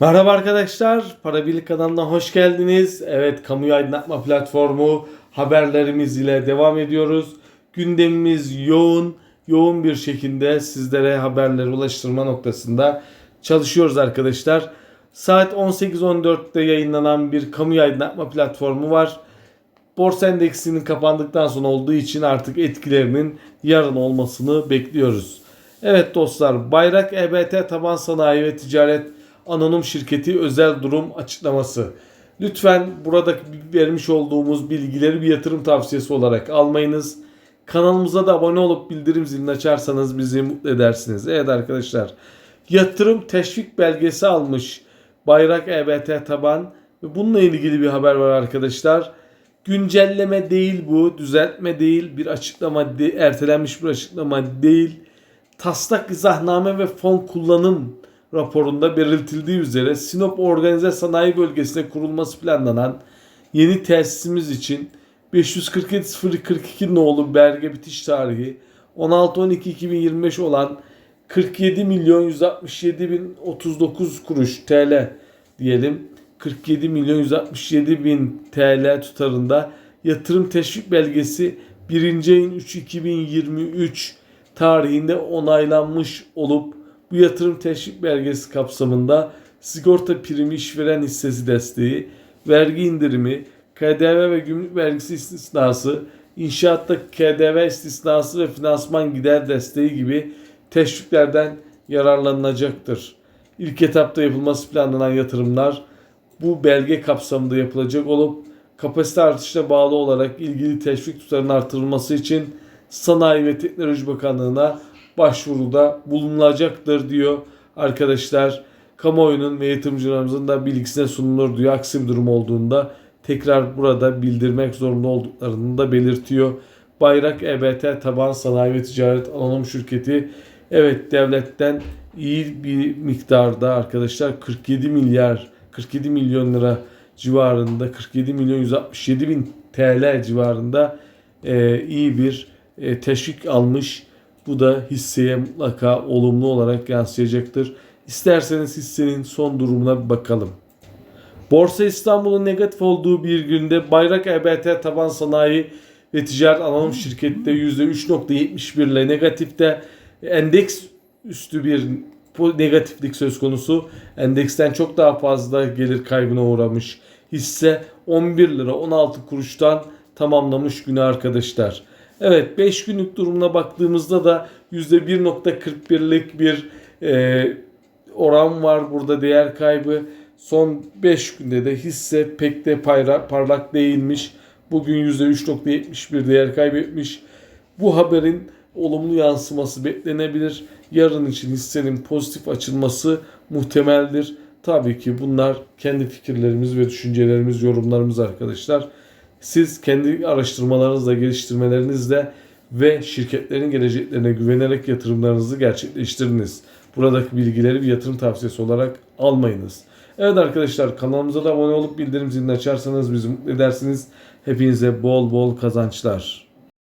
Merhaba arkadaşlar, Para Birlik kanalına hoş geldiniz. Evet, kamuyu aydınlatma platformu haberlerimiz ile devam ediyoruz. Gündemimiz yoğun, yoğun bir şekilde sizlere haberleri ulaştırma noktasında çalışıyoruz arkadaşlar. Saat 18.14'te yayınlanan bir kamuyu aydınlatma platformu var. Borsa endeksinin kapandıktan sonra olduğu için artık etkilerinin yarın olmasını bekliyoruz. Evet dostlar, Bayrak EBT Taban Sanayi ve Ticaret Anonim Şirketi özel durum açıklaması. Lütfen burada vermiş olduğumuz bilgileri bir yatırım tavsiyesi olarak almayınız. Kanalımıza da abone olup bildirim zilini açarsanız bizi mutlu edersiniz. Evet arkadaşlar, yatırım teşvik belgesi almış Bayrak EBT Taban ve bununla ilgili bir haber var arkadaşlar. Güncelleme değil bu, düzeltme değil, bir açıklama, de, ertelenmiş bir açıklama değil. Taslak izahname ve fon kullanım raporunda belirtildiği üzere Sinop Organize Sanayi Bölgesi'ne kurulması planlanan yeni tesisimiz için 547.042 nolu belge bitiş tarihi 16.12.2025 olan 47 milyon 167 bin 39 kuruş TL diyelim 47 milyon 167 bin TL tutarında yatırım teşvik belgesi 1. ayın 3 2023 tarihinde onaylanmış olup bu yatırım teşvik belgesi kapsamında sigorta primi işveren hissesi desteği, vergi indirimi, KDV ve gümrük vergisi istisnası, inşaatta KDV istisnası ve finansman gider desteği gibi teşviklerden yararlanılacaktır. İlk etapta yapılması planlanan yatırımlar bu belge kapsamında yapılacak olup kapasite artışına bağlı olarak ilgili teşvik tutarının artırılması için Sanayi ve Teknoloji Bakanlığı'na başvuruda bulunulacaktır diyor arkadaşlar. Kamuoyunun ve yatırımcılarımızın da bilgisine sunulur diyor. Aksi bir durum olduğunda tekrar burada bildirmek zorunda olduklarını da belirtiyor. Bayrak EBT Taban Sanayi ve Ticaret Anonim Şirketi evet devletten iyi bir miktarda arkadaşlar 47 milyar 47 milyon lira civarında 47 milyon 167 bin TL civarında e, iyi bir e, teşvik almış. Bu da hisseye mutlaka olumlu olarak yansıyacaktır. İsterseniz hissenin son durumuna bir bakalım. Borsa İstanbul'un negatif olduğu bir günde Bayrak EBT Taban Sanayi ve Ticaret Anonim Şirketi'de %3.71 ile negatifte endeks üstü bir negatiflik söz konusu. Endeksten çok daha fazla gelir kaybına uğramış. Hisse 11 lira 16 kuruştan tamamlamış günü arkadaşlar. Evet 5 günlük durumuna baktığımızda da %1.41'lik bir e, oran var burada değer kaybı. Son 5 günde de hisse pek de payra, parlak değilmiş. Bugün %3.71 değer kaybetmiş. Bu haberin olumlu yansıması beklenebilir. Yarın için hissenin pozitif açılması muhtemeldir. Tabii ki bunlar kendi fikirlerimiz ve düşüncelerimiz, yorumlarımız arkadaşlar. Siz kendi araştırmalarınızla, geliştirmelerinizle ve şirketlerin geleceklerine güvenerek yatırımlarınızı gerçekleştiriniz. Buradaki bilgileri bir yatırım tavsiyesi olarak almayınız. Evet arkadaşlar kanalımıza da abone olup bildirim zilini açarsanız bizi mutlu edersiniz. Hepinize bol bol kazançlar.